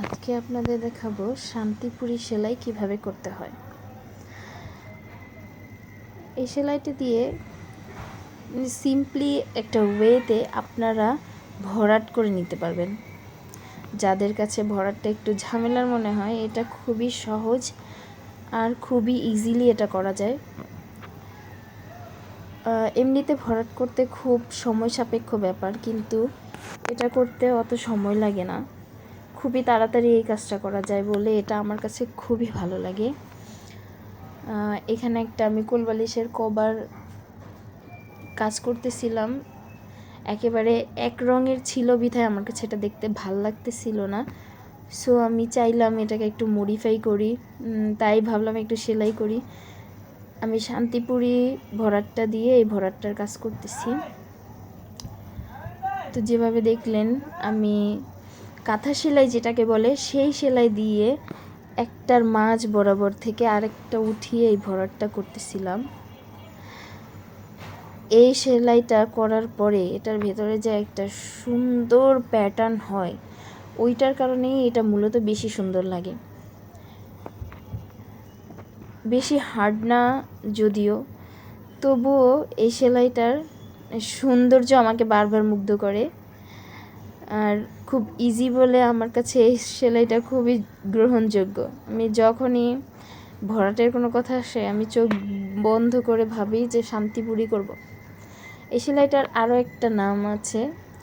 আজকে আপনাদের দেখাবো শান্তিপুরি সেলাই কীভাবে করতে হয়। এই সেলাইটি দিয়ে সিম্পলি একটা ওয়েতে আপনারা ভরাট করে নিতে পারবেন। যাদের কাছে ভরাটটা একটু ঝামেলার মনে হয়, এটা খুবই সহজ আর খুবই ইজিলি এটা করা যায়। এমনিতে ভরাট করতে খুব সময় সাপেক্ষ ব্যাপার, কিন্তু এটা করতে অত সময় লাগে না। খুবই তাড়াতাড়ি এই কাজটা করা যায় বলে এটা আমার কাছে খুবই ভালো লাগে। এখানে একটা আমি কোলবালিশের কভার কাজ করতেছিলাম। একেবারে এক রঙের ছিল বিধায় আমার কাছে এটা দেখতে ভালো লাগতেছিল না। সো আমি চাইলাম এটাকে একটু মডিফাই করি। তাই ভাবলাম একটু সেলাই করি। আমি শান্তিপুরি ভরাটটা দিয়ে এই ভরাটটার কাজ করতেছি। তো যেভাবে দেখলেন, আমি কাঁথা সেলাই যেটাকে বলে, সেই সেলাই দিয়ে একটার মাঝ বরাবর থেকে আরেকটা উঠিয়ে এই ভরাটটা করতেছিলাম। এই সেলাইটা করার পরে এটার ভেতরে যে একটা সুন্দর প্যাটার্ন হয়, ওইটার কারণেই এটা মূলত বেশি সুন্দর লাগে। বেশি হার্ড না যদিও, তবুও এই সেলাইটার সৌন্দর্য আমাকে বারবার মুগ্ধ করে। আর খুব ইজি বলে আমার কাছে এই সেলাইটা খুবই গ্রহণযোগ্য। আমি যখনই ভরাটের কোনো কথা আসে, আমি চোখ বন্ধ করে ভাবি যে শান্তিপুরি করব। এই সেলাইটার আরও একটা নাম আছে,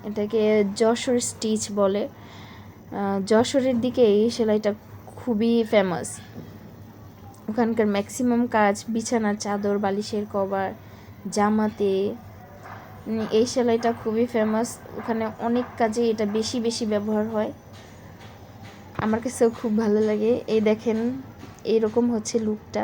এটাকে যশোর স্টিচ বলে। যশোরের দিকে এই সেলাইটা খুবই ফেমাস ওখানকার ম্যাক্সিমাম কাজ বিছানার চাদর, বালিশের কভার, জামাতে এই সেলাইটা খুবই ফেমাস ওখানে অনেক কাজে এটা বেশি বেশি ব্যবহার হয়। আমার কাছেও খুব ভালো লাগে। এই দেখেন, এইরকম হচ্ছে লুকটা